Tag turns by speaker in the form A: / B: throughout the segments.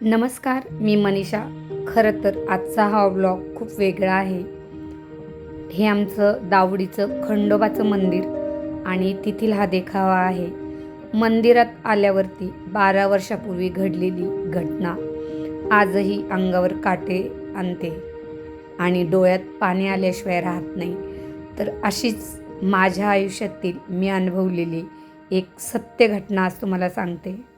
A: नमस्कार मी मनीषा. खरं तर आजचा हा ब्लॉग खूप वेगळा आहे. हे आमचं दावडीचं खंडोबाचं मंदिर आणि तेथील हा देखावा आहे. मंदिरात आल्यावरती बारा वर्षापूर्वी घडलेली घटना. आजही अंगावर काटे आणते आणि डोळ्यात पाणी आल्याशिवाय राहत नाही. तर अशीच माझ्या आयुष्यातील मी अनुभवलेली एक सत्य घटना आज तुम्हाला सांगते.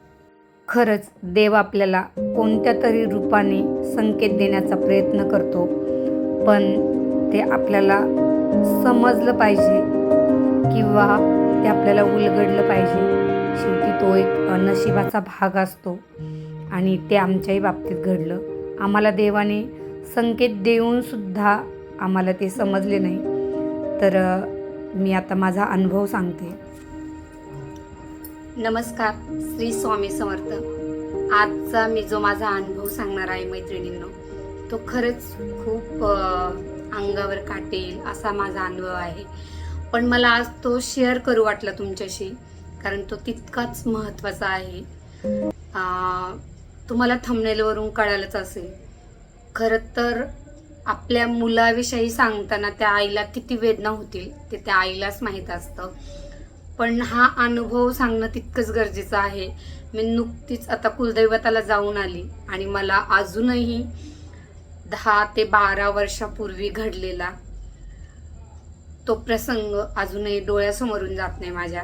A: खरंच देव आपल्याला कोणत्या तरी रूपाने संकेत देण्याचा प्रयत्न करतो पण ते आपल्याला समजलं पाहिजे किंवा ते आपल्याला उलगडलं पाहिजे. शेवटी तो एक नशिबाचा भाग असतो आणि ते आमच्याही बाबतीत घडलं. आम्हाला देवाने संकेत देऊनसुद्धा आम्हाला ते समजले नाही. तर मी आता माझा अनुभव सांगते. नमस्कार श्री स्वामी समर्थ. आजचा मी जो माझा अनुभव सांगणार आहे मैत्रिणींनो तो खरंच खूप अंगावर काटेल असा माझा अनुभव आहे. पण मला आज तो शेअर करू वाटला तुमच्याशी कारण तो तितकाच महत्त्वाचा आहे. तुम्हाला थंबनेलवरून कळालंच असेल. खरं तर आपल्या मुलाविषयी सांगताना त्या आईला किती वेदना होतील ते त्या आईलाच माहीत असतं. पण हा अनुभव सांगणं तितकंच गरजेचं आहे. मी नुकतीच आता कुलदैवताला जाऊन आली आणि मला अजूनही दहा ते बारा वर्षापूर्वी घडलेला तो प्रसंग अजूनही डोळ्यासमोरून जात नाही माझ्या.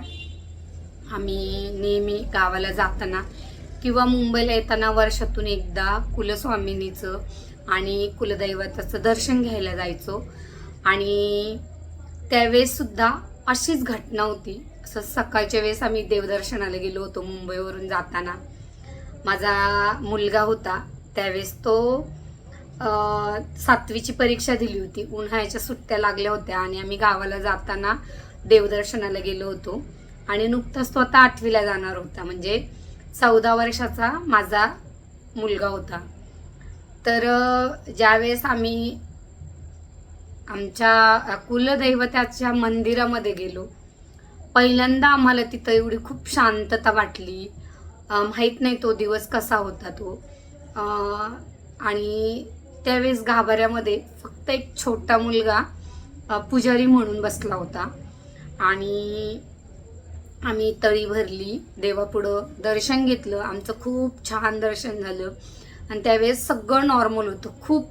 A: आम्ही नेहमी गावाला जाताना किंवा मुंबईला येताना वर्षातून एकदा कुलस्वामिनीचं आणि कुलदैवताचं दर्शन घ्यायला जायचो. आणि त्यावेळेस सुद्धा अशीच घटना होती. असं सकाळच्या वेळेस आम्ही देवदर्शनाला गेलो होतो मुंबईवरून जाताना. माझा मुलगा होता. त्यावेळेस तो सातवीची परीक्षा दिली होती. उन्हाळ्याच्या सुट्ट्या लागल्या होत्या आणि आम्ही गावाला जाताना देवदर्शनाला गेलो होतो. आणि नुकताच तो आता आठवीला जाणार होता. म्हणजे चौदा वर्षाचा माझा मुलगा होता. तर ज्यावेळेस आम्ही आमच्या कुलदैवताच्या मंदिरामध्ये गेलो पहिल्यांदा आम्हाला तिथं एवढी खूप शांतता वाटली. माहीत नाही तो दिवस कसा होता तो. आणि त्यावेळेस गाभाऱ्यामध्ये फक्त एक छोटा मुलगा पुजारी म्हणून बसला होता. आणि आम्ही तळी भरली देवापुढं दर्शन घेतलं. आमचं खूप छान दर्शन झालं. आणि त्यावेळेस सगळं नॉर्मल होतं. खूप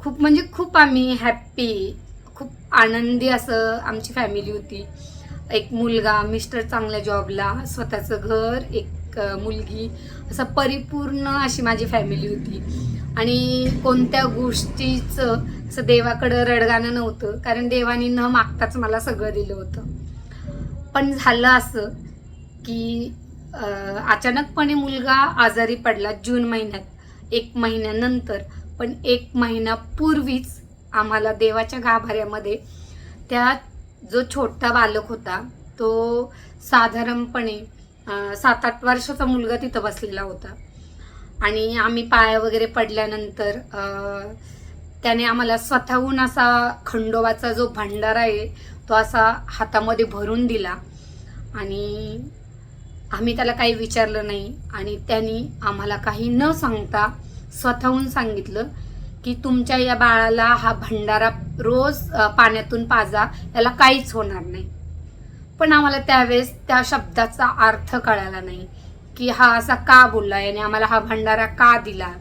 A: खूप म्हणजे खूप आम्ही हॅप्पी खूप आनंदी असं आमची फॅमिली होती. एक मुलगा मिस्टर चांगल्या जॉबला स्वतःचं घर एक मुलगी असं परिपूर्ण अशी माझी फॅमिली होती. आणि कोणत्या गोष्टीचं असं देवाकडं रडगाणं नव्हतं कारण देवाने न मागताच मला सगळं दिलं होतं. पण झालं असं की अचानकपणे मुलगा आजारी पडला जून महिन्यात एक महिन्यानंतर. पण एक महिन्यापूर्वीच आम्हाला देवाच्या गाभाऱ्यामध्ये त्या जो छोटा बालक होता तो साधारणपणे सात आठ वर्षाचा मुलगा तिथं बसलेला होता. आणि आम्ही पाया वगैरे पडल्यानंतर त्याने आम्हाला स्वतःहून असा खंडोबाचा जो भंडारा आहे तो असा हातामध्ये भरून दिला. आणि आम्ही त्याला काही विचारलं नाही. आणि त्यांनी आम्हाला काही न सांगता स्वतःहून सांगितलं की तुमच्या या बाळाला हा भंडारा रोज पाण्यातून पाजा याला काहीच होणार नाही. पण आम्हाला त्यावेळेस त्या शब्दाचा अर्थ कळाला नाही की हा असा का बोलला? याने आम्हाला हा भंडारा का दिला?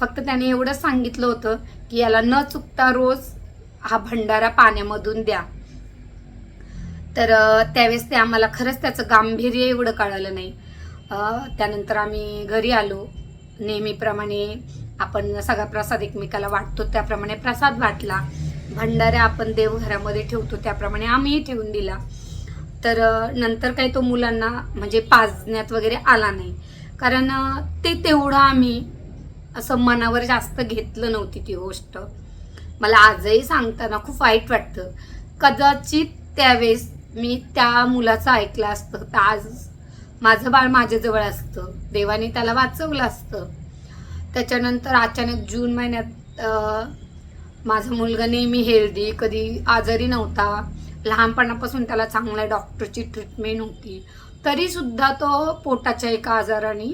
A: फक्त त्याने एवढं सांगितलं होतं की याला न चुकता रोज हा भंडारा पाण्यामधून द्या. तर त्यावेळेस ते आम्हाला खरंच त्याचं गांभीर्य एवढं कळालं नाही. त्यानंतर आम्ही घरी आलो. नेहमीप्रमाणे आपण सगळा प्रसाद एकमेकाला वाटतो त्याप्रमाणे प्रसाद वाटला. भंडाऱ्या आपण देवघरामध्ये ठेवतो त्याप्रमाणे आम्हीही ठेवून दिला. तर नंतर काही तो मुलांना म्हणजे पाजण्यात वगैरे आला नाही. कारण ते तेवढं आम्ही असं मनावर जास्त घेतलं नव्हती ती गोष्ट. मला आजही सांगताना खूप वाईट वाटतं. कदाचित त्यावेळेस मी त्या मुलाचं ऐकलं असतं. तर आज माझं बाळ माझ्याजवळ असतं. देवाने त्याला वाचवलं असतं. त्याच्यानंतर अचानक जून महिन्यात माझा मुलगा नेहमी हेल्दी कधी आजारी नव्हता. लहानपणापासून त्याला चांगल्या डॉक्टरची ट्रीटमेंट होती. तरीसुद्धा तो पोटाच्या एका आजाराने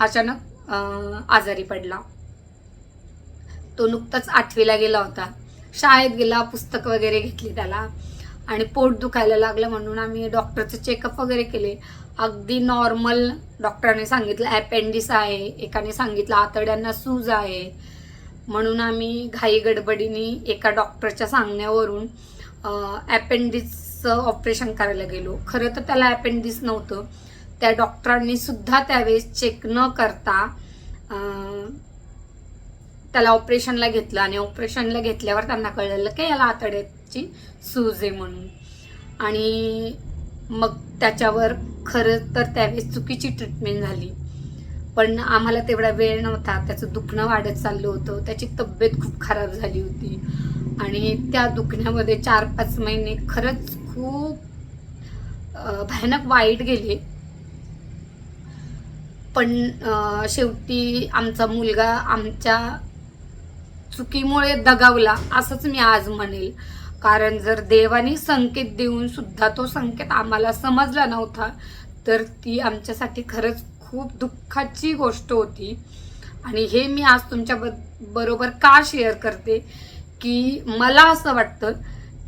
A: अचानक आजारी पडला. तो नुकताच आठवीला गेला होता. शाळेत गेला पुस्तक वगैरे घेतली त्याला. आणि पोट दुखायला लागलं म्हणून आम्ही डॉक्टरचं चेकअप वगैरे केले. अगदी नॉर्मल डॉक्टरने सांगितलं ॲपेंडिस आहे एकाने सांगितलं आतड्यांना सूज आहे. म्हणून आम्ही घाई गडबडीने एका डॉक्टरच्या सांगण्यावरून ॲपेंडिसचं ऑपरेशन करायला गेलो. खरं तर त्याला ॲपेंडिस नव्हतं. त्या डॉक्टरांनी सुद्धा त्यावेळेस चेक न करता त्याला ऑपरेशनला घेतलं. आणि ऑपरेशनला घेतल्यावर त्यांना कळलं की याला आतड्याची सूज आहे म्हणून. आणि मग त्याच्यावर खरं तर त्यावेळेस चुकीची ट्रीटमेंट झाली. पण आम्हाला तेवढा वेळ नव्हता त्याचं दुखणं वाढत चाललं होतं त्याची तब्येत खूप खराब झाली होती. आणि त्या दुखण्यामध्ये चार पाच महिने खरंच खूप भयानक वाईट गेले. पण शेवटी आमचा मुलगा आमच्या चुकीमुळे दगावला असंच मी आज म्हणेल. कारण जर देवाने संकेत देऊन सुद्धा तो संकेत आम्हाला समजला नव्हता तर ती आमच्यासाठी खरंच खूप दुःखाची गोष्ट होती. आणि हे मी आज तुमच्या ब- बरोबर का शेअर करते? की मला असं वाटतं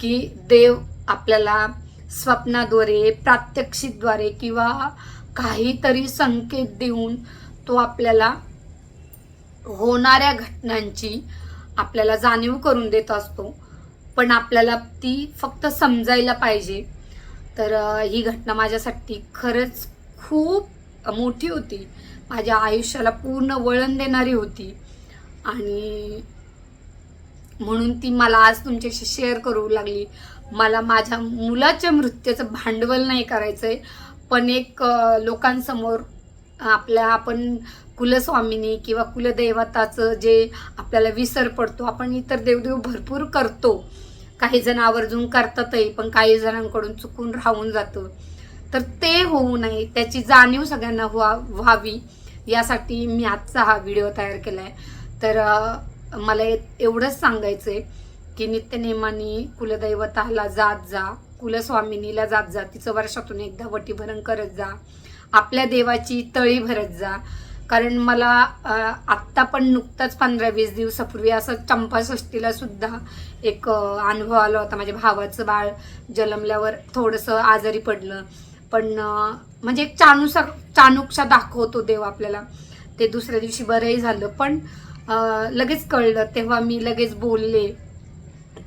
A: की देव आपल्याला स्वप्नाद्वारे प्रात्यक्षिकद्वारे किंवा काहीतरी संकेत देऊन तो आपल्याला होणाऱ्या घटनांची आपल्याला जाणीव करून देत असतो. पण आपल्याला ती फक्त समजायला पाहिजे. तर ही घटना माझ्यासाठी खरंच खूप मोठी होती. माझ्या आयुष्याला पूर्ण वळण देणारी होती. आणि म्हणून ती मला आज तुमच्याशी शेअर करू लागली. मला माझ्या मुलाच्या मृत्यूचं भांडवल नाही करायचं आहे पण एक लोकांसमोर आपल्या आपण कुलस्वामिनी किंवा कुलदैवताचं जे आपल्याला विसर पडतो आपण इतर देवदेव भरपूर करतो. काही जण आवर्जून करतातही पण काही जणांकडून चुकून राहून जातं. तर ते होऊ नये त्याची जाणीव सगळ्यांना व्हा व्हावी. यासाठी मी आजचा हा व्हिडिओ तयार केला आहे तर मला एवढंच सांगायचं आहे की नित्यनेमाने कुलदैवताला जात जा कुलस्वामिनीला जात जा तिचं वर्षातून एकदा वटीभरण करत जा आपल्या देवाची तळी भरत जा. कारण मला आत्ता पण नुकताच पंधरा वीस दिवसापूर्वी असं चंपाषष्टीला सुद्धा एक अनुभव आला होता. माझ्या भावाचं बाळ जन्मल्यावर थोडंसं आजारी पडलं. पण म्हणजे एक चाणूसा चाणूकशा दाखवतो देव आपल्याला. ते दुसऱ्या दिवशी बरंही झालं. पण लगेच कळलं. तेव्हा मी लगेच बोलले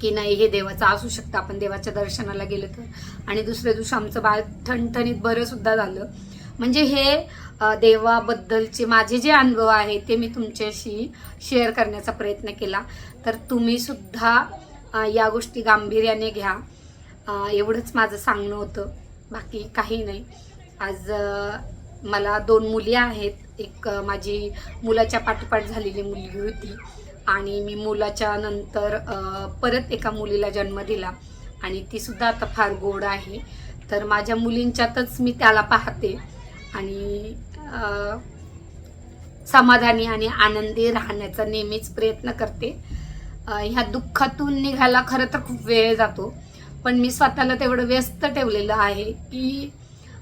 A: की नाही हे देवाचं असू शकतं. आपण देवाच्या दर्शनाला गेलं तर. आणि दुसऱ्या दिवशी आमचं बाळ ठणठणीत बरं सुद्धा झालं. म्हणजे हे देवाबद्दलचे माझे जे अनुभव आहे ते मी तुमच्याशी शेअर करण्याचा प्रयत्न केला. तर तुम्ही सुद्धा या गोष्टी गांभीर्याने घ्या. एवढंच माझं सांगणं होतं. बाकी काही नाही. आज मला दोन मुली आहेत. एक माझी मुलाच्या पाठोपाठ झालेली मुलगी होती आणि मी मुलाच्या नंतर परत एका मुलीला जन्म दिला आणि ती सुद्धा आता फार गोड आहे. तर माझ्या मुलींच्यातच मी त्याला पाहते. आणि समाधानी आणि आनंदी राहण्याचा नेहमीच प्रयत्न करते. ह्या दुःखातून निघायला खरं तर खूप वेळ जातो. पण मी स्वतःला तेवढं व्यस्त ठेवलेलं आहे की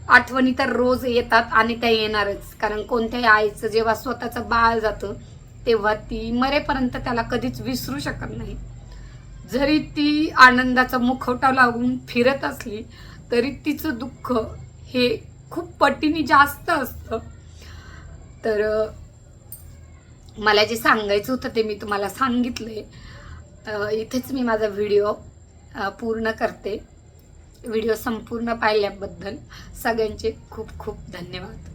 A: आठवणी तर रोज येतात आणि त्या येणारच. कारण कोणत्याही आईचं जेव्हा स्वतःचं बाळ जातं तेव्हा ती मरेपर्यंत त्याला कधीच विसरू शकत नाही. जरी ती आनंदाचा मुखवटा लागून फिरत असली तरी तिचं दुःख हे खूप पटीने जास्त असतं. तर मला जे सांगायचं होतं ते मी तुम्हाला सांगितले इथेच मी माझा व्हिडिओ पूर्ण करते. व्हिडिओ संपूर्ण पाहिल्याबद्दल सगळ्यांचे खूप खूप धन्यवाद.